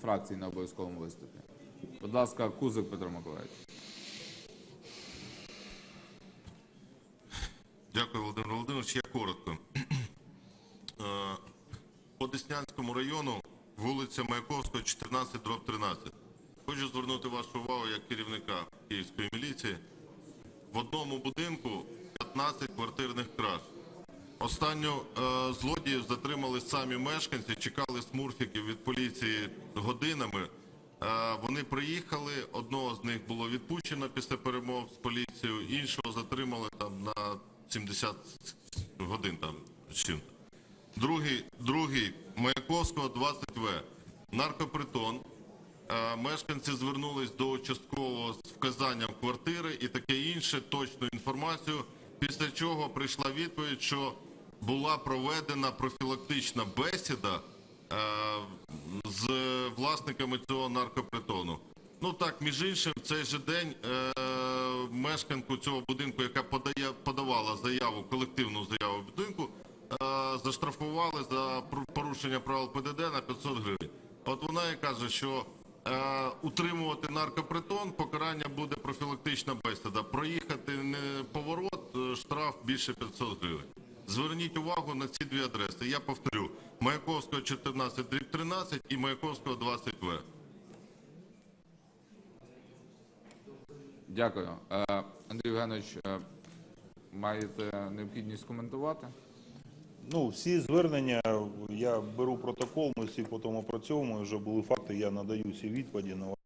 фракцій на обов'язковому виступі. Будь ласка, Кузик Петро Миколаївич. Дякую, Володимир Володимирович. Я коротко. Е, По Деснянському району, вулиця Маяковського, 14, дроб 13. Хочу звернути вашу увагу як керівника Київської міліції. В одному будинку 15 квартирних краж. Останню е, злодіїв затримали самі мешканці, чекали смурфіків від поліції годинами. Е, вони приїхали, одного з них було відпущено після перемов з поліцією, іншого затримали там на 70 годин там. Другий, другий Маяковського 20В. Наркопритон. Е, Мешканці звернулись до участкового з вказанням квартири і таке інше, точну інформацію. Після чого прийшла відповідь, що була проведена профілактична бесіда е, з власниками цього наркопритону. Ну так, між іншим, в цей же день е, мешканку цього будинку, яка подає, подавала заяву, колективну заяву будинку, е, заштрафували за порушення правил ПДД на 500 гривень. От вона і каже, що е, утримувати наркопритон, покарання буде профілактична бесіда. Проїхати не поворот, е, штраф більше 500 гривень. Зверніть увагу на ці дві адреси. Я повторю: Маяковського 14 13 і Маяковського 20В. Дякую. Е, Андрій Євгенович, е, маєте необхідність коментувати? Ну, всі звернення я беру протокол, ми всі потім опрацьовуємо. Вже були факти, я надаю всі відповіді на